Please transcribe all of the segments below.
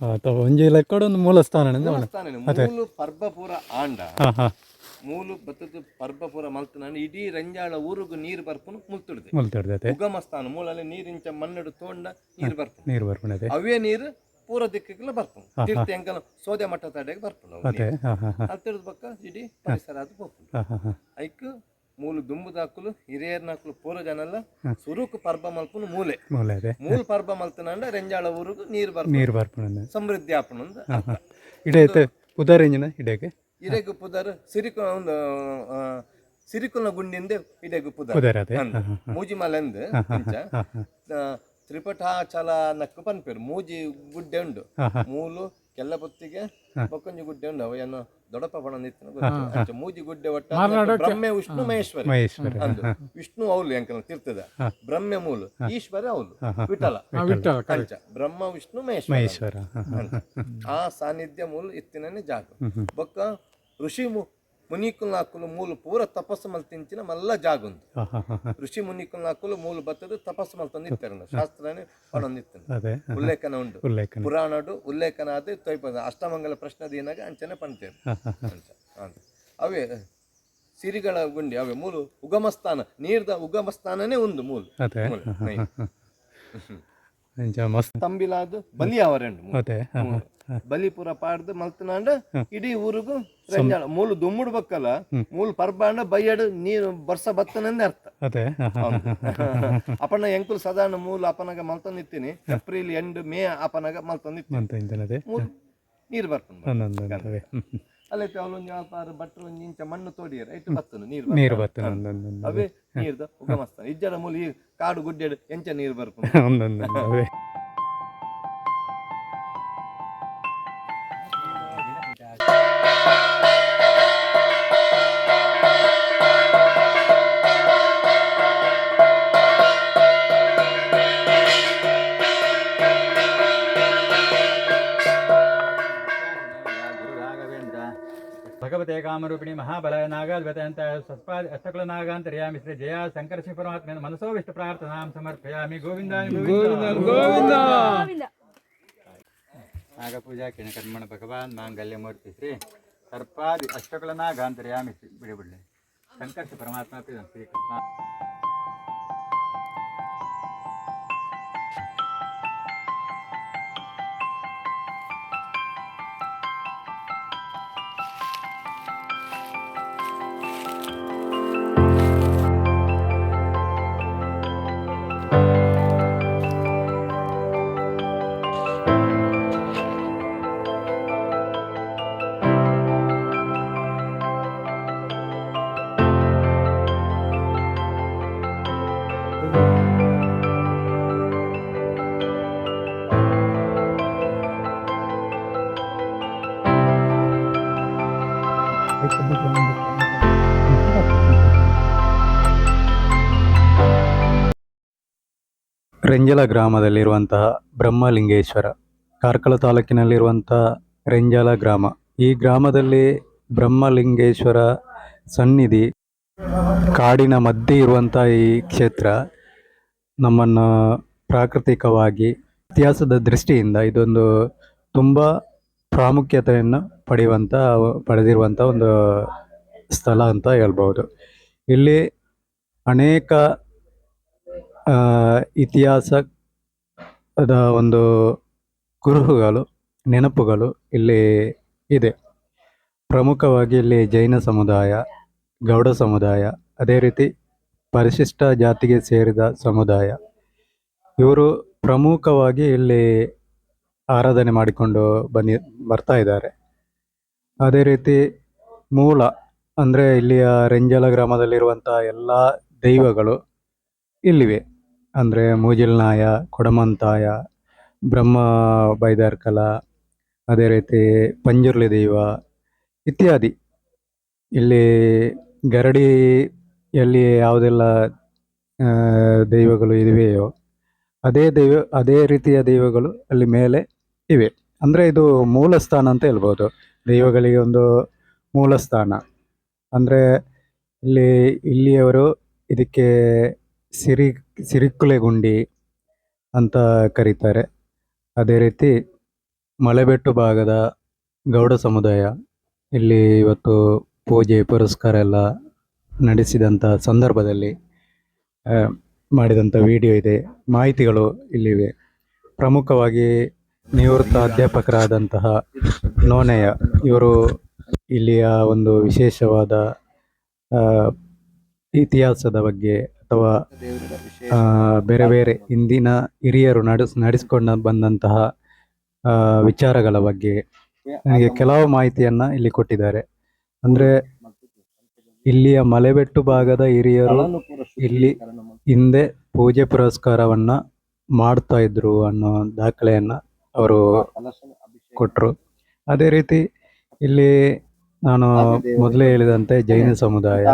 ಅಥವಾ ಒಂಜಿ ಲೆಕ್ಕಡ ಒಂದು ಮೂಲ ಸ್ಥಾನ ಸ್ಥಾನನೆ. ಮೂಲು ಪರ್ಬಪುರ ಆಂಡ. ಮೂಲು ಬತ್ತದ ಪರ್ಬಪುರ ಮಲ್ತನ ಇಡೀ ರಂಜಾಳ ಊರುಗು ನೀರು ಬರ್ಪುನು ಮುಲ್ತಿಡ್ದೆ. ಮುಲ್ತಿಡ್ದೆ ಉಗಮ ಸ್ಥಾನ. ಮೂಲಲ್ಲಿ ನೀರಿಂಚ ಮಣ್ಣಡು ತೋಂಡ ನೀರು ಬರ್ಪುನು. ನೀರು ಬರ್ಪಣದೆ ಅವೇ ನೀರು ಪೂರ ದಿಕ್ಕಿಗೆಲ್ಲ ಬರ್ಪುನು. ತೀರ್ಥ ಎಂಕಲ ಸೋದೆ ಮಟ್ಟ ತಡೆಗೆ ಬರ್ಪುನು ತಿಳಿದ ಬಕ್ಕ ಇಡೀ ಪರಿಸರ ಅದು ಹಾ. ಐಕ್ ಮೂಲು ದುಂಬುದಾಕುಲು ಹಿರಿಯರ್ನಾಕುಲು ಪೂರ ಜನಲ್ಲ ಸುರುಕು ಪರ್ಬ ಮಲ್ಪುನು ಮೂಲೆ. ಮೂಲ ಅದೇ. ಮೂಲ ಪರ್ಬ ಮಲ್ತನಂಡ ರೆಂಜಾಳ ಊರುಗು ನೀರು ಬರ್ಪ ನೀರು ಬರ್ಪಣ ಸಮೃದ್ಧಿ ಆಪಣ ಪುದರ್ ಇಡೈತೆ ಉದಾರೇಂಜಿನ ಇಡಕ್ಕೆ ಇಡೆಗು ಪುದರ್ ಸಿರಿಕು ಒಂದು ಆ, ಸಿರಿಕುಲ್ನ ಗುಂಡಿಂದೆ ಇಡೆಗು ಪುದರ್. ಉದಾರ ಅದೇ. ಮೂಜಿ ಮಲೆಂದ್ ತ್ರಿಪಟಾಚಲ ನಕ್ಕು ಪನ್ಪೇರು. ಮೂಜಿ ಗುಡ್ಡೆ ಉಂಡು. ಮೂಲು ಕೆಲ್ಲ ಪೊತ್ತಿಗೆ ಬೊಕ್ಕಂಜಿ ಗುಡ್ಡೆ ಉಂಡು. ಅವು ಏನು ದೊಡಪ ಬಣ. ಅಂಚ ಮೂಜಿ ಗುಡ್ಡೆ ಒಟ್ಟ ಬ್ರಹ್ಮೆ ವಿಷ್ಣು ಮಹೇಶ್ವರಿ. ಅಂದು. ವಿಷ್ಣು ಅವ್ಲು ಎಂಕಲ್ ತಿರ್ತದ. ಬ್ರಹ್ಮೆ ಮೂಲು ಈಶ್ವರ ಅವ್ಲು. ವಿಠಲ. ಅಂಚ. ಬ್ರಹ್ಮ ವಿಷ್ಣು ಮಹೇಶ್ವರ. ಆ ಸಾನ್ನಿಧ್ಯ ಮೂಲ ಇತ್ತಿನೇ ಜಾಗ. ಬೊಕ್ಕ ಋಷಿ ಮು ಮುನಿಕುಲ್ ನಾಕುಲು ಮೂಲು ಪೂರ ತಪಸ್ಸು ಮಲ್ತಿಂಚಿನ ಮಲ್ಲ ಜಾಗ ಋಷಿ ಮುನಿಕುಲ್ ನಾಕುಲು ಮೂಲು ಬತ್ತದು ಶಾಸ್ತ್ರನೇ ಪಡೊಂದಿತ್ತು ಅದೇ. ಹಾ, ಉಲ್ಲೇಖನ ಉಂಡು ಪುರಾಣಡು ಉಲ್ಲೇಖನ ಆದ ತೊಯ್ಪದ. ಅಷ್ಟಮಂಗಲ ಪ್ರಶ್ನದೀನಾಗ ಅಂಚನೆ ಪಂತೇರು ಅಂತ. ಅವೇ ಸಿರಿಗಳ ಗುಂಡಿ ಅವೇ ಮೂಲು ಉಗಮ ಸ್ಥಾನ ನೀರ್ದ ಉಗಮ ಸ್ಥಾನನೇ ಒಂದು ಮೂಲು. ಅದೇ ಮೂಲ. ತಂಬಿಲಾದು ಬಲಿ ಅವರೆಂಡು ಅದೇ ಹಾ ಬಲಿಪುರ ಪಾಡ್ದು ಮಲ್ತನಾಂಡ ಇಡೀ ಊರಿಗೂ ರಂಜಾಳ. ಮೂಲು ದುಮ್ಮುಡು ಬಕ್ಕಲ್ಲ ಮೂಲು ಪರ್ಬಾಂಡ ಬೈಯಡ್ ನೀರು ಬರ್ಸ ಬತ್ತನಂದೇ ಅರ್ಥ. ಅಪನ ಎಂಕುಲ್ ಸಾಧಾರಣ ಮೂಲ ಅಪನಾಗ ಮಲ್ತಂದಿತ್ತೀನಿ. ಏಪ್ರಿಲ್ ಎಂಡ್ ಮೇ ಅಪನಾಗ ಮಲ್ತಂದಿತ್ತೀನಿ. ಮೂಲು ನೀರು ಬರ್ತದೆ ಅಲ್ಲೇ ಅವಳೊಂದು ಆಪಾರ ಬಟ್ರು ಒಂದು ಇಂಚ ಮಣ್ಣು ತೋಡಿಯರ್ ರೈಟ್? ಬತ್ತನು ನೀರು ನೀರು ಒಂದೊಂದು ಅವೇ ನೀರ್ದ ಉಗಮಸ್ತಾನ ಇಜ್ಜಡ ಮೂಲ ಈ ಕಾಡು ಗುಡ್ಡೆಡು ಎಂಚ ನೀರು ಬರ್ಕೊಂಡು. ಕಾಮರೂಪಿಣಿ ಮಹಾಬಲ ನಾಗಾದ್ವತೆ ಅಂತ ಸತ್ಪಾದ ಅಷ್ಟಕುಲ ನಾಗಾಂತರ್ಯಾಮಿ ಶ್ರೀ ಜಯ ಶಂಕರ ಶ್ರೀ ಪರಮಾತ್ಮ ಮನಸೋ ವಿಷ್ಣು ಪ್ರಾರ್ಥನಾಂ ಸಮರ್ಪಯಾಮಿ. ಗೋವಿಂದ ಗೋವಿಂದ. ನಾಗಪೂಜಾ ಕಿಣ ಕರ್ಮಣ ಭಗವಾನ್ ಮಾಂಗಲ್ಯ ಮೂರ್ತಿ ಶ್ರೀ ಸರ್ಪಾದಿ ಅಷ್ಟಕುಲ ನಾಗಾಂತರ್ಯಾಮಿ ಶ್ರೀ ಬಿಡಿ ಬಿಡ್ಲಿ ಶಂಕರ ಶ್ರೀ ಪರಮಾತ್ಮ ರೆಂಜಲ ಗ್ರಾಮದಲ್ಲಿರುವಂತಹ ಬ್ರಹ್ಮಲಿಂಗೇಶ್ವರ, ಕಾರ್ಕಳ ತಾಲೂಕಿನಲ್ಲಿರುವಂತಹ ರೆಂಜಲ ಗ್ರಾಮ. ಈ ಗ್ರಾಮದಲ್ಲಿ ಬ್ರಹ್ಮಲಿಂಗೇಶ್ವರ ಸನ್ನಿಧಿ, ಕಾಡಿನ ಮಧ್ಯೆ ಇರುವಂತಹ ಈ ಕ್ಷೇತ್ರ ನಮ್ಮನ್ನು ಪ್ರಾಕೃತಿಕವಾಗಿ ಇತಿಹಾಸದ ದೃಷ್ಟಿಯಿಂದ ಇದೊಂದು ತುಂಬ ಪ್ರಾಮುಖ್ಯತೆಯನ್ನು ಪಡೆಯುವಂಥ, ಪಡೆದಿರುವಂಥ ಒಂದು ಸ್ಥಳ ಅಂತ ಹೇಳ್ಬೋದು. ಇಲ್ಲಿ ಅನೇಕ ಇತಿಹಾಸದ ಒಂದು ಕುರುಹುಗಳು, ನೆನಪುಗಳು ಇಲ್ಲಿ ಇದೆ. ಪ್ರಮುಖವಾಗಿ ಇಲ್ಲಿ ಜೈನ ಸಮುದಾಯ, ಗೌಡ ಸಮುದಾಯ, ಅದೇ ರೀತಿ ಪರಿಶಿಷ್ಟ ಜಾತಿಗೆ ಸೇರಿದ ಸಮುದಾಯ. ಇವರು ಪ್ರಮುಖವಾಗಿ ಇಲ್ಲಿ ಆರಾಧನೆ ಮಾಡಿಕೊಂಡು ಬನ್ನಿ, ಬರ್ತಾ ಇದ್ದಾರೆ. ಅದೇ ರೀತಿ ಮೂಲ ಅಂದರೆ ಇಲ್ಲಿಯ ರೆಂಜಲ ಗ್ರಾಮದಲ್ಲಿರುವಂಥ ಎಲ್ಲ ದೈವಗಳು ಇಲ್ಲಿವೆ. ಅಂದರೆ ಮೂಜಿಲ್ನಾಯ ಕೊಡಮಂತಾಯ, ಬ್ರಹ್ಮ ಬೈದಾರ್ಕಲ ಅದೇ ರೀತಿ ಪಂಜುರ್ಲಿ ದೈವ ಇತ್ಯಾದಿ. ಇಲ್ಲಿ ಗರಡಿಯಲ್ಲಿ ಯಾವುದೆಲ್ಲ ದೈವಗಳು ಇವೆಯೋ, ಅದೇ ದೈವ, ಅದೇ ರೀತಿಯ ದೈವಗಳು ಅಲ್ಲಿ ಮೇಲೆ ಇವೆ. ಅಂದರೆ ಇದು ಮೂಲ ಸ್ಥಾನ ಅಂತ ಹೇಳ್ಬೋದು. ದೈವಗಳಿಗೆ ಒಂದು ಮೂಲ ಸ್ಥಾನ ಅಂದರೆ ಇಲ್ಲಿ, ಇಲ್ಲಿಯವರು ಇದಕ್ಕೆ ಸಿರಿ ಸಿರಿಕುಲೆ ಗುಂಡಿ ಅಂತ ಕರೀತಾರೆ. ಅದೇ ರೀತಿ ಮಲೆಬೆಟ್ಟು ಭಾಗದ ಗೌಡ ಸಮುದಾಯ ಇಲ್ಲಿ ಇವತ್ತು ಪೂಜೆ, ಪುರಸ್ಕಾರ ಎಲ್ಲ ನಡೆಸಿದಂಥ ಸಂದರ್ಭದಲ್ಲಿ ಮಾಡಿದಂಥ ವಿಡಿಯೋ ಇದೆ. ಮಾಹಿತಿಗಳು ಇಲ್ಲಿವೆ. ಪ್ರಮುಖವಾಗಿ ನಿವೃತ್ತ ಅಧ್ಯಾಪಕರಾದಂತಹ ನೋನೆಯ ಇವರು ಇಲ್ಲಿಯ ಒಂದು ವಿಶೇಷವಾದ ಇತಿಹಾಸದ ಬಗ್ಗೆ ಅಥವಾ ಬೇರೆ ಬೇರೆ ಇಂದಿನ ಹಿರಿಯರು ನಡೆಸ್ ನಡೆಸಿಕೊಂಡು ಬಂದಂತಹ ವಿಚಾರಗಳ ಬಗ್ಗೆ ನನಗೆ ಕೆಲವು ಮಾಹಿತಿಯನ್ನು ಇಲ್ಲಿ ಕೊಟ್ಟಿದ್ದಾರೆ. ಅಂದ್ರೆ ಇಲ್ಲಿಯ ಮಲೆಬೆಟ್ಟು ಭಾಗದ ಹಿರಿಯರು ಇಲ್ಲಿ ಹಿಂದೆ ಪೂಜೆ ಪುರಸ್ಕಾರವನ್ನ ಮಾಡ್ತಾ ಇದ್ರು ಅನ್ನೋ ದಾಖಲೆಯನ್ನು ಅವರು ಕೊಟ್ಟರು ಅದೇ ರೀತಿ ಇಲ್ಲಿ ನಾನು ಮೊದಲೇ ಹೇಳಿದಂತೆ ಜೈನ ಸಮುದಾಯ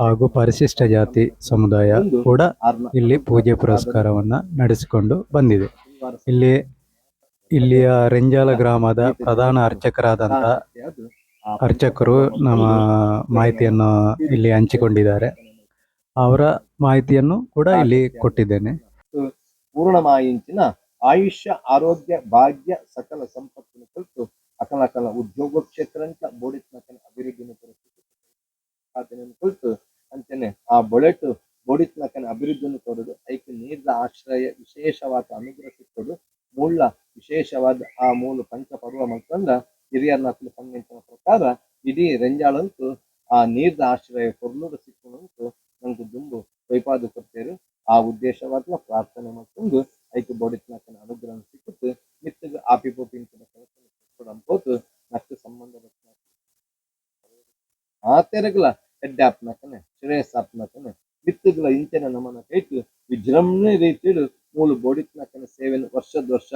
ಹಾಗೂ ಪರಿಶಿಷ್ಟ ಜಾತಿ ಸಮುದಾಯ ಕೂಡ ಇಲ್ಲಿ ಪೂಜೆ ಪುರಸ್ಕಾರವನ್ನ ನಡೆಸಿಕೊಂಡು ಬಂದಿದೆ. ಇಲ್ಲಿ ಇಲ್ಲಿಯ ರೆಂಜಾಲ ಗ್ರಾಮದ ಪ್ರಧಾನ ಅರ್ಚಕರಾದಂತ ಅರ್ಚಕರು ನಮ್ಮ ಮಾಹಿತಿಯನ್ನು ಇಲ್ಲಿ ಹಂಚಿಕೊಂಡಿದ್ದಾರೆ. ಅವರ ಮಾಹಿತಿಯನ್ನು ಕೂಡ ಇಲ್ಲಿ ಕೊಟ್ಟಿದ್ದೇನೆ. ಪೂರ್ಣಮಾಯಿಂಚಿನ ಆಯುಷ್ಯ ಆರೋಗ್ಯ ಭಾಗ್ಯ ಸಕಲ ಸಂಪತ್ತಿನ ಕುರಿತು ಅಕಲಕಲ ಉದ್ಯೋಗ ಕ್ಷೇತ್ರಂತ ಬೋಡಿತ್ನಕನ ಅಭಿವೃದ್ಧಿನ ಪರಿಸ್ಥಿತಿ ಅದನ್ನು ಕುರಿತು ಅಂತೇನೆ ಆ ಬೊಳೆಟು ಬೋಡಿತ್ನಕನ ಅಭಿವೃದ್ಧಿಯನ್ನು ತೋರುದು. ಐಕೆ ನೀರ್ದ ಆಶ್ರಯ ವಿಶೇಷವಾದ ಅನುಗ್ರಹ ಸಿಕ್ಕೋದು ಮೂಲ ವಿಶೇಷವಾದ ಆ ಮೂಲ ಪಂಚಪರ್ವ ಮಲ್ಕೊಂಡ ಹಿರಿಯರ್ ನಕಲು ಪಂಗಂಚಿನ ಪ್ರಕಾರ ಇಡೀ ರೆಂಜಾಳಂತೂ ಆ ನೀರ್ದ ಆಶ್ರಯ ಕೊರ್ಲೂರು ಸಿಕ್ಕೊಂಡಂತೂ ನಂಗೆ ದುಂಬು ವೈಪಾದ ಕೊಡ್ತೇರು ಆ ಉದ್ದೇಶವಾದ ಪ್ರಾರ್ಥನೆ ಮಾಡ್ಕೊಂಡು ಐಕೆ ಬೋಡಿತ್ನಕನ ಕೊಡಂಪೋತು ನಕ್ಕ ಸಂಬಂಧ ಆ ತೆರಗಲ ಶ್ರೇಯಸ್ಸಾಪ್ನಕನೆ ಮಿತ್ತಗಲ ಇಂಚನ ನಮನ ಕೈಟು ವಿಜೃಂಭಣೆ ರೀತಿಯಲ್ಲಿ ಮೂಲು ಬೋಡಿತ್ನಕನ ಸೇವೆನ ವರ್ಷದ ವರ್ಷ,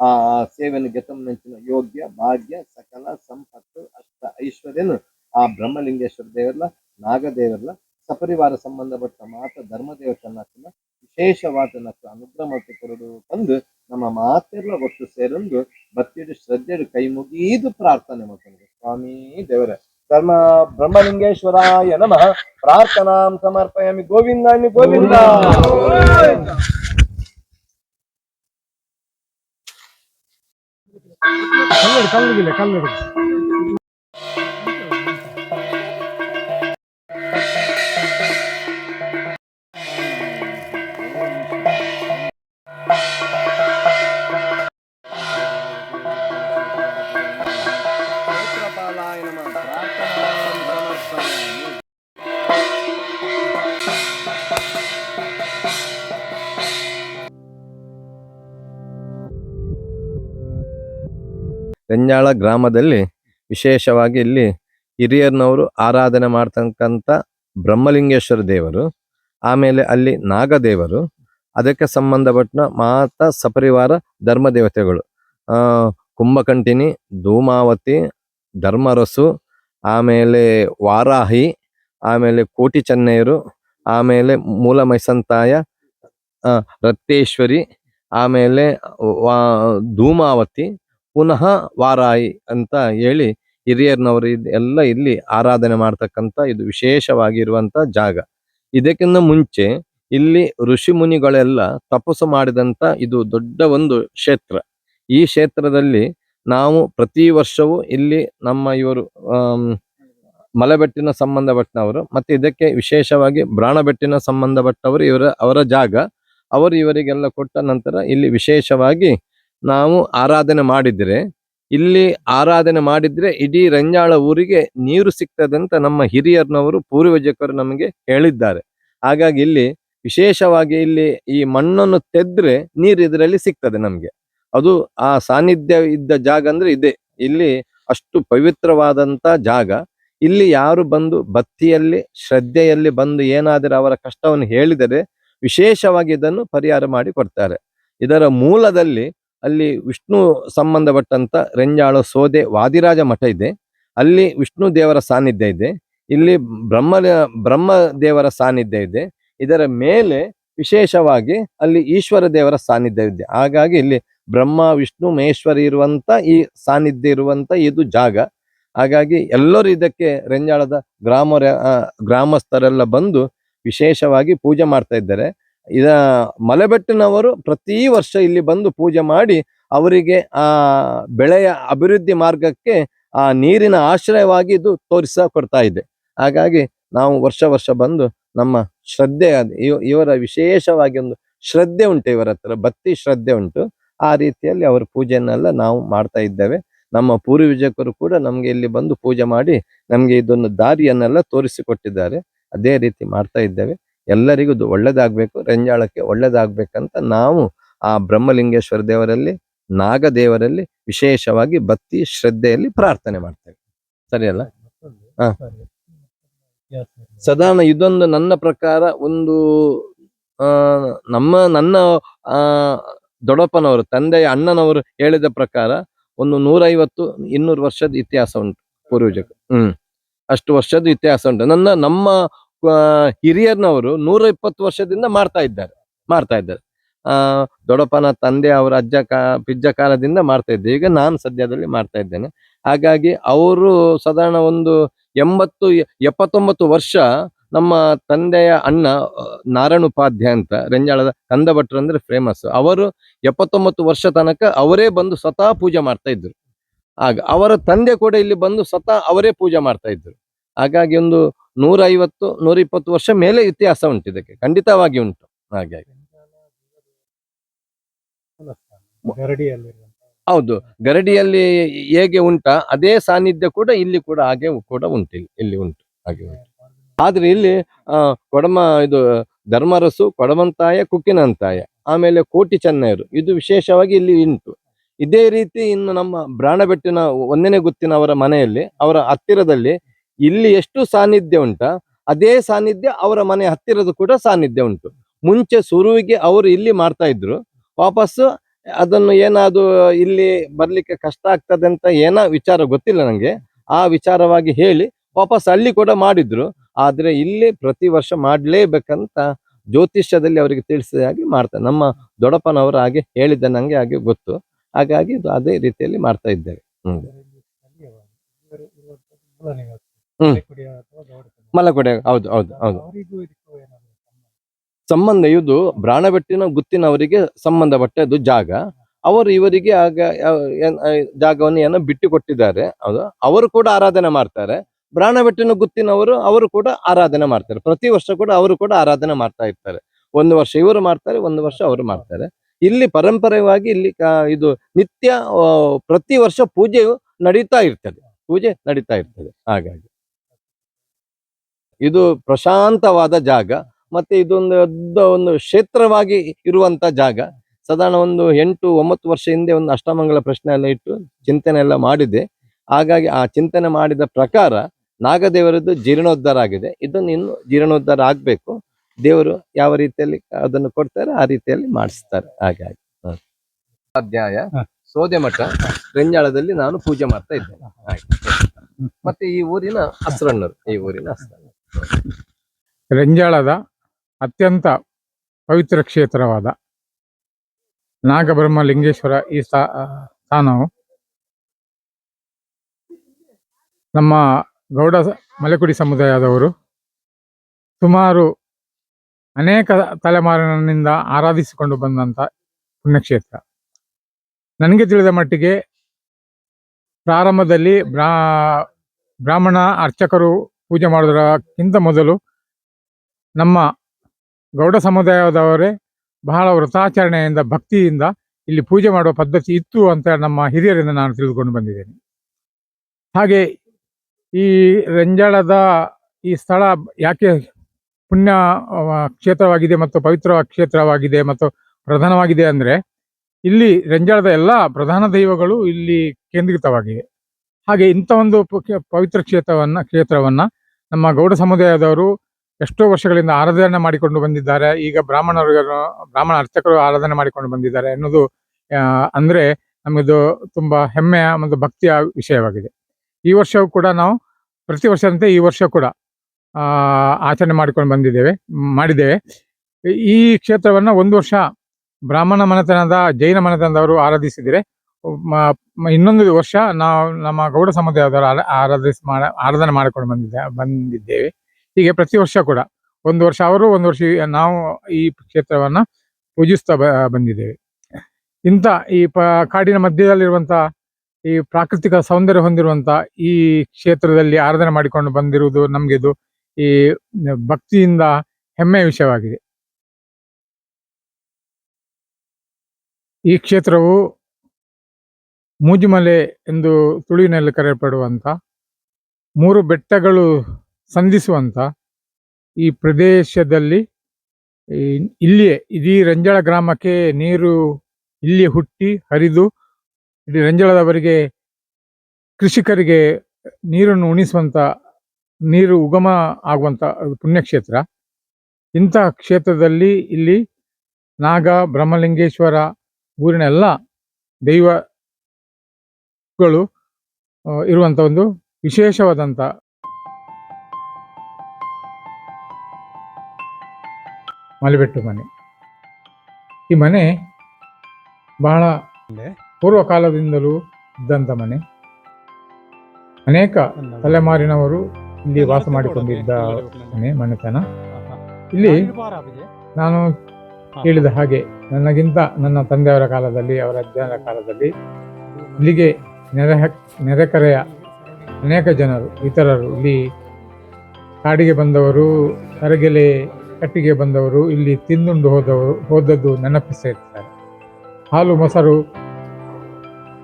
ಆ ಸೇವೆನ ಗತಂ ನಂಚಿನ ಯೋಗ್ಯ, ಭಾಗ್ಯ, ಸಕಲ, ಸಂಪತ್ತು, ಅಷ್ಟ ಐಶ್ವರ್ಯನು ಆ ಬ್ರಹ್ಮಲಿಂಗೇಶ್ವರ ದೇವರ್ಲ ನಾಗದೇವರ್ಲ ಸಪರಿವಾರ ಸಂಬಂಧಪಟ್ಟ ಮಾತ ಧರ್ಮದೇವತನ್ನ ವಿಶೇಷವಾದ ನಕ್ಕ ಅನುಗ್ರಹ ಕೊಡೋದು ತಂದು ನಮ್ಮ ಮಾತೆಲ್ಲ ಒಟ್ಟು ಸೇರೊಂದು ಭಕ್ತಿಯು ಶ್ರದ್ಧೆಯು ಕೈ ಮುಗಿದು ಪ್ರಾರ್ಥನೆ ಮಾಡ್ತಾನೆ. ಸ್ವಾಮಿ ದೇವರ, ಧರ್ಮ ಬ್ರಹ್ಮಲಿಂಗೇಶ್ವರಾಯ ನಮಃ. ಪ್ರಾರ್ಥನಾಂ ಸಮರ್ಪಯಾಮಿ. ಗೋವಿಂದಾನಿ, ಗೋವಿಂದ. ಕ್ಷೇತ್ರಪಾಲಾಯ ರೆಂಜಾಳ ಗ್ರಾಮದಲ್ಲಿ ವಿಶೇಷವಾಗಿ ಇಲ್ಲಿ ಹಿರಿಯರ್ನವರು ಆರಾಧನೆ ಮಾಡ್ತಕ್ಕಂಥ ಬ್ರಹ್ಮಲಿಂಗೇಶ್ವರ ದೇವರು, ಆಮೇಲೆ ಅಲ್ಲಿ ನಾಗದೇವರು, ಅದಕ್ಕೆ ಸಂಬಂಧಪಟ್ಟ ಮಾತ ಸಪರಿವಾರ ಧರ್ಮ ದೇವತೆಗಳು ಆ ಕುಂಭಕಂಟಿನಿ ಧೂಮಾವತಿ, ಧರ್ಮರಸು, ಆಮೇಲೆ ವಾರಾಹಿ, ಆಮೇಲೆ ಕೋಟಿ ಚೆನ್ನೈರು, ಆಮೇಲೆ ಮೂಲ ಮೈಸಂತಾಯ ರತ್ತೇಶ್ವರಿ ಆಮೇಲೆ ಧೂಮಾವತಿ ಪುನಃ ವಾರಾಯಿ ಅಂತ ಹೇಳಿ ಹಿರಿಯರ್ನವರು ಎಲ್ಲ ಇಲ್ಲಿ ಆರಾಧನೆ ಮಾಡ್ತಕ್ಕಂಥ ಇದು ವಿಶೇಷವಾಗಿರುವಂತ ಜಾಗ. ಇದಕ್ಕಿಂತ ಮುಂಚೆ ಇಲ್ಲಿ ಋಷಿ ಮುನಿಗಳೆಲ್ಲ ತಪಸ್ಸು ಮಾಡಿದಂತ ಇದು ದೊಡ್ಡ ಒಂದು ಕ್ಷೇತ್ರ. ಈ ಕ್ಷೇತ್ರದಲ್ಲಿ ನಾವು ಪ್ರತಿ ವರ್ಷವೂ ಇಲ್ಲಿ ನಮ್ಮ ಇವರು ಮಲೆಬೆಟ್ಟಿನ ಸಂಬಂಧಪಟ್ಟವರು ಮತ್ತೆ ಇದಕ್ಕೆ ವಿಶೇಷವಾಗಿ ಬ್ರಾಣಬೆಟ್ಟಿನ ಸಂಬಂಧಪಟ್ಟವರು ಇವರ, ಅವರ ಜಾಗ. ಅವರು ಇವರಿಗೆಲ್ಲ ಕೊಟ್ಟ ನಂತರ ಇಲ್ಲಿ ವಿಶೇಷವಾಗಿ ನಾವು ಆರಾಧನೆ ಮಾಡಿದ್ರೆ, ಇಲ್ಲಿ ಆರಾಧನೆ ಮಾಡಿದ್ರೆ ಇಡೀ ರಂಜಾಳ ಊರಿಗೆ ನೀರು ಸಿಗ್ತದಂತ ನಮ್ಮ ಹಿರಿಯರ್ನವರು, ಪೂರ್ವಜಕರು ನಮಗೆ ಹೇಳಿದ್ದಾರೆ. ಹಾಗಾಗಿ ಇಲ್ಲಿ ವಿಶೇಷವಾಗಿ ಇಲ್ಲಿ ಈ ಮಣ್ಣನ್ನು ತೆದ್ರೆ ನೀರು ಇದರಲ್ಲಿ ಸಿಗ್ತದೆ ನಮಗೆ. ಅದು ಆ ಸಾನ್ನಿಧ್ಯ ಇದ್ದ ಜಾಗ ಅಂದ್ರೆ ಇದೆ. ಇಲ್ಲಿ ಅಷ್ಟು ಪವಿತ್ರವಾದಂತ ಜಾಗ. ಇಲ್ಲಿ ಯಾರು ಬಂದು ಭಕ್ತಿಯಲ್ಲಿ, ಶ್ರದ್ಧೆಯಲ್ಲಿ ಬಂದು ಏನಾದರೂ ಅವರ ಕಷ್ಟವನ್ನು ಹೇಳಿದರೆ, ವಿಶೇಷವಾಗಿ ಇದನ್ನು ಪರಿಹಾರ ಮಾಡಿ ಕೊಡ್ತಾರೆ. ಇದರ ಮೂಲದಲ್ಲಿ ಅಲ್ಲಿ ವಿಷ್ಣು ಸಂಬಂಧಪಟ್ಟಂತ ರೆಂಜಾಳ ಸೋದೆ ವಾದಿರಾಜ ಮಠ ಇದೆ. ಅಲ್ಲಿ ವಿಷ್ಣು ದೇವರ ಸಾನ್ನಿಧ್ಯ ಇದೆ. ಇಲ್ಲಿ ಬ್ರಹ್ಮ ಬ್ರಹ್ಮ ದೇವರ ಸಾನ್ನಿಧ್ಯ ಇದೆ. ಇದರ ಮೇಲೆ ವಿಶೇಷವಾಗಿ ಅಲ್ಲಿ ಈಶ್ವರ ದೇವರ ಸಾನ್ನಿಧ್ಯ ಇದೆ. ಹಾಗಾಗಿ ಇಲ್ಲಿ ಬ್ರಹ್ಮ, ವಿಷ್ಣು, ಮಹೇಶ್ವರಿ ಇರುವಂತ ಈ ಸಾನ್ನಿಧ್ಯ ಇರುವಂತ ಇದು ಜಾಗ. ಹಾಗಾಗಿ ಎಲ್ಲರೂ ಇದಕ್ಕೆ ರೆಂಜಾಳದ ಗ್ರಾಮ ಗ್ರಾಮಸ್ಥರೆಲ್ಲ ಬಂದು ವಿಶೇಷವಾಗಿ ಪೂಜೆ ಮಾಡ್ತಾ ಇದ್ದಾರೆ. ಇದ ಮಲೆಬೆಟ್ಟಿನವರು ಪ್ರತಿ ವರ್ಷ ಇಲ್ಲಿ ಬಂದು ಪೂಜೆ ಮಾಡಿ ಅವರಿಗೆ ಆ ಬೆಳೆಯ ಅಭಿವೃದ್ಧಿ ಮಾರ್ಗಕ್ಕೆ ಆ ನೀರಿನ ಆಶ್ರಯವಾಗಿ ಇದು ತೋರಿಸ ಕೊಡ್ತಾ ಇದೆ. ಹಾಗಾಗಿ ನಾವು ವರ್ಷ ವರ್ಷ ಬಂದು ನಮ್ಮ ಶ್ರದ್ಧೆ ಇವರ ವಿಶೇಷವಾಗಿ ಒಂದು ಶ್ರದ್ಧೆ ಉಂಟು ಇವರ ಹತ್ರ, ಭಕ್ತಿ ಶ್ರದ್ಧೆ ಉಂಟು. ಆ ರೀತಿಯಲ್ಲಿ ಅವರ ಪೂಜೆಯನ್ನೆಲ್ಲ ನಾವು ಮಾಡ್ತಾ ಇದ್ದೇವೆ. ನಮ್ಮ ಪೂರ್ವಿಜಕರು ಕೂಡ ನಮಗೆ ಇಲ್ಲಿ ಬಂದು ಪೂಜೆ ಮಾಡಿ ನಮಗೆ ಇದೊಂದು ದಾರಿಯನ್ನೆಲ್ಲ ತೋರಿಸಿಕೊಟ್ಟಿದ್ದಾರೆ ಅದೇ ರೀತಿ ಮಾಡ್ತಾ ಇದ್ದೇವೆ. ಎಲ್ಲರಿಗೂ ಒಳ್ಳೇದಾಗಬೇಕು, ರಂಜಾಳಕ್ಕೆ ಒಳ್ಳೇದಾಗ್ಬೇಕಂತ ನಾವು ಆ ಬ್ರಹ್ಮಲಿಂಗೇಶ್ವರ ದೇವರಲ್ಲಿ, ನಾಗದೇವರಲ್ಲಿ ವಿಶೇಷವಾಗಿ ಭಕ್ತಿ ಶ್ರದ್ಧೆಯಲ್ಲಿ ಪ್ರಾರ್ಥನೆ ಮಾಡ್ತೇವೆ. ಸರಿಯಲ್ಲ? ಹಾ. ಸಾಧಾರಣ ಇದೊಂದು ನನ್ನ ಪ್ರಕಾರ ಒಂದು ನಮ್ಮ, ನನ್ನ ದೊಡ್ಡಪ್ಪನವರು, ತಂದೆಯ ಅಣ್ಣನವರು ಹೇಳಿದ ಪ್ರಕಾರ ಒಂದು ನೂರೈವತ್ತು, ಇನ್ನೂರು ವರ್ಷದ ಇತಿಹಾಸ ಉಂಟು ಪೂರ್ವಜಕ್ಕೆ ಹ್ಮ್. ಅಷ್ಟು ವರ್ಷದ ಇತಿಹಾಸ ಉಂಟು. ನನ್ನ, ನಮ್ಮ ಹಿರಿಯರ್ನವರು ನೂರ ಇಪ್ಪತ್ತು ವರ್ಷದಿಂದ ಮಾಡ್ತಾ ಇದ್ದಾರೆ ಮಾಡ್ತಾ ಇದ್ದಾರೆ. ಆ, ದೊಡ್ಡಪ್ಪನ ತಂದೆ ಅವರ ಅಜ್ಜ ಕಾ, ಪಿಜ್ಜ ಕಾಲದಿಂದ ಮಾಡ್ತಾ ಇದ್ದೆ. ಈಗ ನಾನು ಸದ್ಯದಲ್ಲಿ ಮಾಡ್ತಾ ಇದ್ದೇನೆ. ಹಾಗಾಗಿ ಅವರು ಸಾಧಾರಣ ಒಂದು ಎಂಬತ್ತು, ಎಪ್ಪತ್ತೊಂಬತ್ತು ವರ್ಷ ನಮ್ಮ ತಂದೆಯ ಅಣ್ಣ ನಾರಾಯಣ ಉಪಾಧ್ಯಾಯ ಅಂತ, ರೆಂಜಾಳದ ಕಂದ ಭಟ್ರು ಅಂದ್ರೆ ಫೇಮಸ್ ಅವರು ಎಪ್ಪತ್ತೊಂಬತ್ತು ವರ್ಷ ತನಕ ಅವರೇ ಬಂದು ಸ್ವತಃ ಪೂಜೆ ಮಾಡ್ತಾ ಇದ್ರು. ಆಗ ಅವರ ತಂದೆ ಕೂಡ ಇಲ್ಲಿ ಬಂದು ಸ್ವತಃ ಅವರೇ ಪೂಜೆ ಮಾಡ್ತಾ ಇದ್ರು. ಹಾಗಾಗಿ ಒಂದು ನೂರ ಐವತ್ತು ನೂರ ಇಪ್ಪತ್ತು ವರ್ಷ ಮೇಲೆ ಇತಿಹಾಸ ಉಂಟು ಇದಕ್ಕೆ. ಖಂಡಿತವಾಗಿ ಉಂಟು. ಹಾಗಾಗಿ ಹೌದು. ಗರಡಿಯಲ್ಲಿ ಹೇಗೆ ಉಂಟ, ಅದೇ ಸಾನ್ನಿಧ್ಯ ಕೂಡ ಇಲ್ಲಿ ಕೂಡ ಹಾಗೆ ಕೂಡ ಉಂಟು, ಇಲ್ಲಿ ಇಲ್ಲಿ ಉಂಟು. ಹಾಗೆ ಉಂಟು. ಆದ್ರೆ ಇಲ್ಲಿ, ಆ, ಕೊಡಮ ಇದು ಧರ್ಮರಸು, ಕೊಡಮಂತಾಯ, ಕುಕ್ಕಿನಂತಾಯ, ಆಮೇಲೆ ಕೋಟಿ ಚೆನ್ನೈರು, ಇದು ವಿಶೇಷವಾಗಿ ಇಲ್ಲಿ ಉಂಟು. ಇದೇ ರೀತಿ ಇನ್ನು ನಮ್ಮ ಬ್ರಾಣಬೆಟ್ಟಿನ, ಒಂದನೇ ಗುತ್ತಿನವರ ಮನೆಯಲ್ಲಿ, ಅವರ ಹತ್ತಿರದಲ್ಲಿ ಇಲ್ಲಿ ಎಷ್ಟು ಸಾನ್ನಿಧ್ಯ ಉಂಟ, ಅದೇ ಸಾನ್ನಿಧ್ಯ ಅವರ ಮನೆ ಹತ್ತಿರದ ಕೂಡ ಸಾನ್ನಿಧ್ಯ ಉಂಟು. ಮುಂಚೆ ಸುರುವಿಗೆ ಅವರು ಇಲ್ಲಿ ಮಾಡ್ತಾ ಇದ್ರು, ವಾಪಸ್ಸು ಅದನ್ನು ಏನಾದ್ರು ಇಲ್ಲಿ ಬರ್ಲಿಕ್ಕೆ ಕಷ್ಟ ಆಗ್ತದೆ ಅಂತ ಏನೋ ವಿಚಾರ ಗೊತ್ತಿಲ್ಲ ನಂಗೆ. ಆ ವಿಚಾರವಾಗಿ ಹೇಳಿ ವಾಪಸ್ ಅಲ್ಲಿ ಕೂಡ ಮಾಡಿದ್ರು. ಆದ್ರೆ ಇಲ್ಲಿ ಪ್ರತಿ ವರ್ಷ ಮಾಡ್ಲೇಬೇಕಂತ ಜ್ಯೋತಿಷ್ಯದಲ್ಲಿ ಅವರಿಗೆ ತಿಳಿಸಿದ ಹಾಗೆ ಮಾಡ್ತಾರೆ ನಮ್ಮ ದೊಡ್ಡಪ್ಪನವರು ಹಾಗೆ ಹೇಳಿದ್ದ ನಂಗೆ ಹಾಗೆ ಗೊತ್ತು. ಹಾಗಾಗಿ ಅದೇ ರೀತಿಯಲ್ಲಿ ಮಾಡ್ತಾ ಇದ್ದೇವೆ. ಹ್ಮ್. ಮಲಕೊಡೆ ಹೌದು ಹೌದು ಹೌದು. ಸಂಬಂಧ? ಇದು ಬ್ರಾಣಬೆಟ್ಟಿನ ಗುತ್ತಿನವರಿಗೆ ಸಂಬಂಧಪಟ್ಟದ್ದು ಜಾಗ. ಅವರು ಇವರಿಗೆ ಆಗ ಯಾವ- ಏನ್- ಆ, ಜಾಗವನ್ನು ಏನೋ ಬಿಟ್ಟು ಕೊಟ್ಟಿದ್ದಾರೆ ಹೌದು. ಅವರು ಕೂಡ ಆರಾಧನೆ ಮಾಡ್ತಾರೆ. ಬ್ರಾಣಬೆಟ್ಟಿನ ಗುತ್ತಿನವರು ಅವರು ಕೂಡ ಆರಾಧನೆ ಮಾಡ್ತಾರೆ. ಪ್ರತಿ ವರ್ಷ ಕೂಡ ಅವರು ಕೂಡ ಆರಾಧನೆ ಮಾಡ್ತಾ ಇರ್ತಾರೆ. ಒಂದು ವರ್ಷ ಇವರು ಮಾಡ್ತಾರೆ ಒಂದು ವರ್ಷ ಅವರು ಮಾಡ್ತಾರೆ. ಇಲ್ಲಿ ಪರಂಪರೆಯಾಗಿ ಇಲ್ಲಿ ಕಾ- ಇದು ನಿತ್ಯ ಆ, ಪ್ರತಿ ವರ್ಷ ಪೂಜೆಯು ನಡೀತಾ ಇರ್ತದೆ. ಪೂಜೆ ನಡೀತಾ ಇರ್ತದೆ. ಹಾಗಾಗಿ. ಇದು ಪ್ರಶಾಂತವಾದ ಜಾಗ ಮತ್ತೆ ಇದೊಂದು ದೊಡ್ಡ ಒಂದು ಕ್ಷೇತ್ರವಾಗಿ ಇರುವಂತ ಜಾಗ. ಸಾಧಾರಣ ಒಂದು ಎಂಟು ಒಂಬತ್ತು ವರ್ಷ ಹಿಂದೆ ಒಂದು ಅಷ್ಟಮಂಗಲ ಪ್ರಶ್ನೆ ಎಲ್ಲ ಇಟ್ಟು ಚಿಂತನೆ ಎಲ್ಲ ಮಾಡಿದೆ. ಹಾಗಾಗಿ ಆ ಚಿಂತನೆ ಮಾಡಿದ ಪ್ರಕಾರ ನಾಗದೇವರದ್ದು ಜೀರ್ಣೋದ್ಧಾರ ಆಗಿದೆ. ಇದನ್ನು ಇನ್ನು ಜೀರ್ಣೋದ್ಧಾರ ಆಗ್ಬೇಕು. ದೇವರು ಯಾವ ರೀತಿಯಲ್ಲಿ ಅದನ್ನು ಕೊಡ್ತಾರೆ ಆ ರೀತಿಯಲ್ಲಿ ಮಾಡಿಸ್ತಾರೆ. ಹಾಗಾಗಿ ಅಧ್ಯಾಯ. ಸೋದೆ ಮಠ. ರಂಜಾಳದಲ್ಲಿ ನಾನು ಪೂಜೆ ಮಾಡ್ತಾ ಇದ್ದೇನೆ. ಹಾಗೆ. ಮತ್ತೆ ಈ ಊರಿನ ಹಸ್ರಣ್ಣರು ಈ ಊರಿನ ಹಸ್ರಣ್ಣರು ರೆಂಜಾಳದ ಅತ್ಯಂತ ಪವಿತ್ರ ಕ್ಷೇತ್ರವಾದ ನಾಗಬ್ರಹ್ಮ ಲಿಂಗೇಶ್ವರ ಈ ಸ್ಥಾ- ಸ್ಥಾನವು ನಮ್ಮ ಗೌಡ ಮಲೆಕುಡಿ ಸಮುದಾಯದವರು ಸುಮಾರು ಅನೇಕ ತಲೆಮಾರಿನಿಂದ ಆರಾಧಿಸಿಕೊಂಡು ಬಂದಂಥ ಪುಣ್ಯಕ್ಷೇತ್ರ. ನನಗೆ ತಿಳಿದ ಮಟ್ಟಿಗೆ ಪ್ರಾರಂಭದಲ್ಲಿ ಬ್ರಾ, ಬ್ರಾಹ್ಮಣ ಅರ್ಚಕರು ಪೂಜೆ ಮಾಡೋದಕ್ಕಿಂತ ಮೊದಲು ನಮ್ಮ ಗೌಡ ಸಮುದಾಯದವರೇ ಬಹಳ ವ್ರತಾಚರಣೆಯಿಂದ, ಭಕ್ತಿಯಿಂದ ಇಲ್ಲಿ ಪೂಜೆ ಮಾಡುವ ಪದ್ಧತಿ ಇತ್ತು ಅಂತ ನಮ್ಮ ಹಿರಿಯರಿಂದ ನಾನು ತಿಳಿದುಕೊಂಡು ಬಂದಿದ್ದೇನೆ. ಹಾಗೆ ಈ ರೆಂಜಾಳದ ಈ ಸ್ಥಳ ಯಾಕೆ ಪುಣ್ಯ ಕ್ಷೇತ್ರವಾಗಿದೆ ಮತ್ತು ಪವಿತ್ರ ಕ್ಷೇತ್ರವಾಗಿದೆ ಮತ್ತು ಪ್ರಧಾನವಾಗಿದೆ ಅಂದರೆ ಇಲ್ಲಿ ರೆಂಜಾಳದ ಎಲ್ಲ ಪ್ರಧಾನ ದೈವಗಳು ಇಲ್ಲಿ ಕೇಂದ್ರಿತವಾಗಿವೆ. ಹಾಗೆ ಇಂಥ ಒಂದು ಪವಿತ್ರ ಕ್ಷೇತ್ರವನ್ನ ಕ್ಷೇತ್ರವನ್ನ ನಮ್ಮ ಗೌಡ ಸಮುದಾಯದವರು ಎಷ್ಟೋ ವರ್ಷಗಳಿಂದ ಆರಾಧನೆ ಮಾಡಿಕೊಂಡು ಬಂದಿದ್ದಾರೆ. ಈಗ ಬ್ರಾಹ್ಮಣರು ಬ್ರಾಹ್ಮಣ ಅರ್ಚಕರು ಆರಾಧನೆ ಮಾಡಿಕೊಂಡು ಬಂದಿದ್ದಾರೆ ಅನ್ನೋದು ಅಂದರೆ ನಮಗಿದು ತುಂಬಾ ಹೆಮ್ಮೆಯ ಒಂದು ಭಕ್ತಿಯ ವಿಷಯವಾಗಿದೆ. ಈ ವರ್ಷವೂ ಕೂಡ ನಾವು, ಪ್ರತಿ ವರ್ಷದಂತೆ ಈ ವರ್ಷ ಕೂಡ ಆಚರಣೆ ಮಾಡಿಕೊಂಡು ಬಂದಿದ್ದೇವೆ, ಮಾಡಿದ್ದೇವೆ. ಈ ಕ್ಷೇತ್ರವನ್ನ ಒಂದು ವರ್ಷ ಬ್ರಾಹ್ಮಣ ಮನೆತನದ, ಜೈನ ಮನೆತನದವರು ಆರಾಧಿಸಿದರೆ ಇನ್ನೊಂದು ವರ್ಷ ನಾವು ನಮ್ಮ ಗೌಡ ಸಮುದಾಯದವರು ಆರಾ- ಆರಾಧಿಸಿ ಮಾಡ, ಆರಾಧನೆ ಮಾಡಿಕೊಂಡು ಬಂದಿದ್ದೆ, ಬಂದಿದ್ದೇವೆ. ಹೀಗೆ ಪ್ರತಿ ವರ್ಷ ಕೂಡ ಒಂದು ವರ್ಷ ಅವರು, ಒಂದು ವರ್ಷ ನಾವು ಈ ಕ್ಷೇತ್ರವನ್ನ ಪೂಜಿಸ್ತಾ ಬಂದಿದ್ದೇವೆ. ಇಂಥ ಈ ಪ, ಕಾಡಿನ ಮಧ್ಯದಲ್ಲಿರುವಂಥ ಈ ಪ್ರಾಕೃತಿಕ ಸೌಂದರ್ಯ ಹೊಂದಿರುವಂಥ ಈ ಕ್ಷೇತ್ರದಲ್ಲಿ ಆರಾಧನೆ ಮಾಡಿಕೊಂಡು ಬಂದಿರುವುದು ನಮಗೆ ಇದು ಈ ಭಕ್ತಿಯಿಂದ ಹೆಮ್ಮೆಯ ವಿಷಯವಾಗಿದೆ. ಈ ಕ್ಷೇತ್ರವು ಮೂಜಿಮಲೆ ಎಂದು ತುಳುವಿನಲ್ಲಿ ಕರೆಯಲ್ಪಡುವಂಥ ಮೂರು ಬೆಟ್ಟಗಳು ಸಂಧಿಸುವಂಥ ಈ ಪ್ರದೇಶದಲ್ಲಿ ಇಲ್ಲಿಯೇ, ಇಡೀ ರಂಜಳ ಗ್ರಾಮಕ್ಕೆ ನೀರು ಇಲ್ಲಿ ಹುಟ್ಟಿ ಹರಿದು ಇಡೀ ರಂಜಳದವರಿಗೆ ಕೃಷಿಕರಿಗೆ ನೀರನ್ನು ಉಣಿಸುವಂಥ, ನೀರು ಉಗಮ ಆಗುವಂಥ ಪುಣ್ಯಕ್ಷೇತ್ರ. ಇಂಥ ಕ್ಷೇತ್ರದಲ್ಲಿ ಇಲ್ಲಿ ನಾಗ, ಬ್ರಹ್ಮಲಿಂಗೇಶ್ವರ ಊರಿನೆಲ್ಲ ದೈವ ಆ, ಇರುವಂತ ಒಂದು ವಿಶೇಷವಾದಂತ ಮಲೆಬೆಟ್ಟು ಮನೆ. ಈ ಮನೆ ಬಹಳ ಪೂರ್ವ ಕಾಲದಿಂದಲೂ ಇದ್ದಂಥ ಮನೆ. ಅನೇಕ ತಲೆಮಾರಿನವರು ಇಲ್ಲಿ ವಾಸ ಮಾಡಿಕೊಂಡಿದ್ದ ಮನೆ ಮನೆತನ. ಇಲ್ಲಿ ನಾನು ಕೇಳಿದ ಹಾಗೆ ನನಗಿಂತ ನನ್ನ ತಂದೆಯವರ ಕಾಲದಲ್ಲಿ ಅವರ ಅಜ್ಜನ ಕಾಲದಲ್ಲಿ ಇಲ್ಲಿಗೆ ನೆರೆ ನೆರೆಕರೆಯ ಅನೇಕ ಜನರು, ಇತರರು ಇಲ್ಲಿ ಕಾಡಿಗೆ ಬಂದವರು ತರಗೆಲೆ ಕಟ್ಟಿಗೆ ಬಂದವರು, ಇಲ್ಲಿ ತಿಂದುಂಡು ಹೋದವರು, ಹೋದದ್ದು ನೆನಪಿಸಿರ್ತಾರೆ ಹಾಲು ಮೊಸರು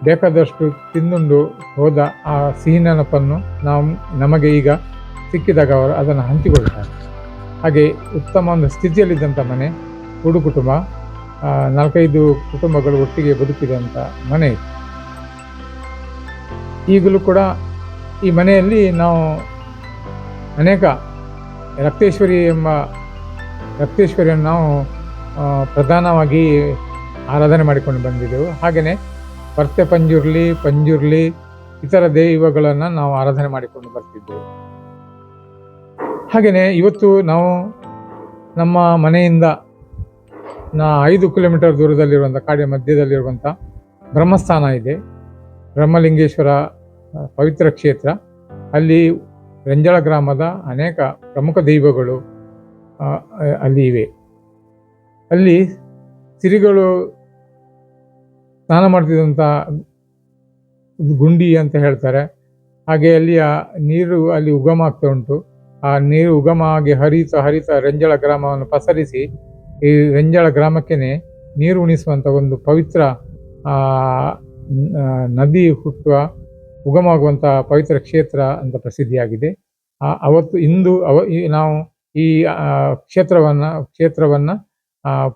ಬೇಕಾದಷ್ಟು ತಿಂದುಂಡು ಹೋದ ಆ ಸಿಹಿ ನೆನಪನ್ನು ನಾವು ನಮಗೆ ಈಗ ಸಿಕ್ಕಿದಾಗ ಅವರು ಅದನ್ನು ಹಂಚಿಕೊಳ್ತಾರೆ ಹಾಗೆ ಉತ್ತಮ ಒಂದು ಸ್ಥಿತಿಯಲ್ಲಿದ್ದಂಥ ಮನೆ, ಕೂಡು ಕುಟುಂಬ ನಾಲ್ಕೈದು ಕುಟುಂಬಗಳು ಒಟ್ಟಿಗೆ ಬದುಕಿದಂಥ ಮನೆ. ಈಗಲೂ ಕೂಡ ಈ ಮನೆಯಲ್ಲಿ ನಾವು ಅನೇಕ ರಕ್ತೇಶ್ವರಿ ಎಂಬ ರಕ್ತೇಶ್ವರಿಯನ್ನು ನಾವು ಪ್ರಧಾನವಾಗಿ ಆರಾಧನೆ ಮಾಡಿಕೊಂಡು ಬಂದಿದ್ದೆವು. ಹಾಗೆಯೇ ಪರ್ತೆ ಪಂಜುರ್ಲಿ ಪಂಜುರ್ಲಿ, ಇತರ ದೈವಗಳನ್ನು ನಾವು ಆರಾಧನೆ ಮಾಡಿಕೊಂಡು ಬರ್ತಿದ್ದೆವು. ಹಾಗೆಯೇ ಇವತ್ತು ನಾವು ನಮ್ಮ ಮನೆಯಿಂದ ನಾ ಐದು ಕಿಲೋಮೀಟರ್ ದೂರದಲ್ಲಿರುವಂಥ ಕಾಡಿನ ಮಧ್ಯದಲ್ಲಿರುವಂಥ ಬ್ರಹ್ಮಸ್ಥಾನ ಇದೆ. ಬ್ರಹ್ಮಲಿಂಗೇಶ್ವರ ಪವಿತ್ರ ಕ್ಷೇತ್ರ. ಅಲ್ಲಿ ರಂಜಳ ಗ್ರಾಮದ ಅನೇಕ ಪ್ರಮುಖ ದೈವಗಳು ಅಲ್ಲಿ ಇವೆ. ಅಲ್ಲಿ ಸಿರಿಗಳು ಸ್ನಾನ ಮಾಡ್ತಿದ್ದಂಥ ಗುಂಡಿ ಅಂತ ಹೇಳ್ತಾರೆ. ಹಾಗೆ ಅಲ್ಲಿ ಆ ನೀರು ಅಲ್ಲಿ ಉಗಮ ಆಗ್ತಾ ಉಂಟು. ಆ ನೀರು ಉಗಮ ಆಗಿ ಹರಿತ ಹರಿತ ರಂಜಳ ಗ್ರಾಮವನ್ನು ಪಸರಿಸಿ, ಈ ರಂಜಳ ಗ್ರಾಮಕ್ಕೇ ನೀರು ಉಣಿಸುವಂಥ ಒಂದು ಪವಿತ್ರ ನದಿ ಹುಟ್ಟುವ ಉಗಮವಾಗುವಂಥ ಪವಿತ್ರ ಕ್ಷೇತ್ರ ಅಂತ ಪ್ರಸಿದ್ಧಿಯಾಗಿದೆ. ಅವತ್ತು ಇಂದು ಅವ ನಾವು ಈ ಕ್ಷೇತ್ರವನ್ನ ಕ್ಷೇತ್ರವನ್ನ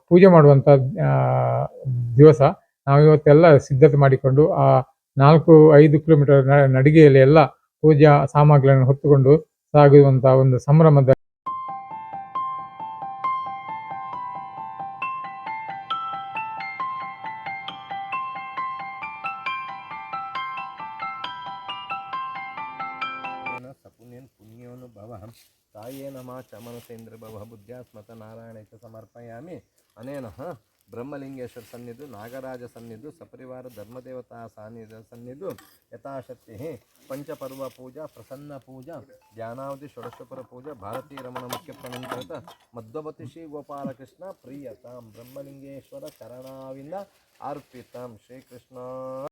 ಪೂಜೆ ಮಾಡುವಂಥ ದಿವಸ ನಾವು ಇವತ್ತೆಲ್ಲ ಸಿದ್ಧತೆ ಮಾಡಿಕೊಂಡು, ಆ, ನಾಲ್ಕು, ಐದು ಕಿಲೋಮೀಟರ್ ನಡಿಗೆಯಲ್ಲಿ ಎಲ್ಲ ಪೂಜಾ ಸಾಮಗ್ರಿಗಳನ್ನು ಹೊತ್ತುಕೊಂಡು ಸಾಗುವಂತ ಒಂದು ಸಂಭ್ರಮದ ತಾಯೇ ನಮ ಚ ಮನಸೇಂದ್ರ ಭವ ಬುದ್ಧ್ಯಾತ್ಮತ ನಾರಾಯಣಕ್ಕೆ ಸಮರ್ಪಯಾಮಿ. ಅನೇನ ಬ್ರಹ್ಮಲಿಂಗೇಶ್ವರ ಸನ್ನಿಧು, ನಾಗರಾಜ ಸನ್ನಿಧು, ಸಪರಿವಾರ ಧರ್ಮದೇವತಾ ಸಾನ್ನಿಧ ಸನ್ನಿಧು, ಯಥಾಶಕ್ತಿ ಪಂಚಪರ್ವ ಪೂಜಾ, ಪ್ರಸನ್ನ ಪೂಜಾ, ಧ್ಯಾನಾವಧಿ, ಷೋಡಶಪುರ ಪೂಜಾ, ಭಾರತೀ ರಮಣ ಮುಖ್ಯ ಪ್ರಣಂತರಿತ ಮಧ್ವಪತಿ ಶ್ರೀ ಗೋಪಾಲಕೃಷ್ಣ, ಪ್ರಿಯತಾಂ ಬ್ರಹ್ಮಲಿಂಗೇಶ್ವರ ಚರಣಾವಿಂದ ಅರ್ಪಿತಾಂ ಶ್ರೀಕೃಷ್ಣ.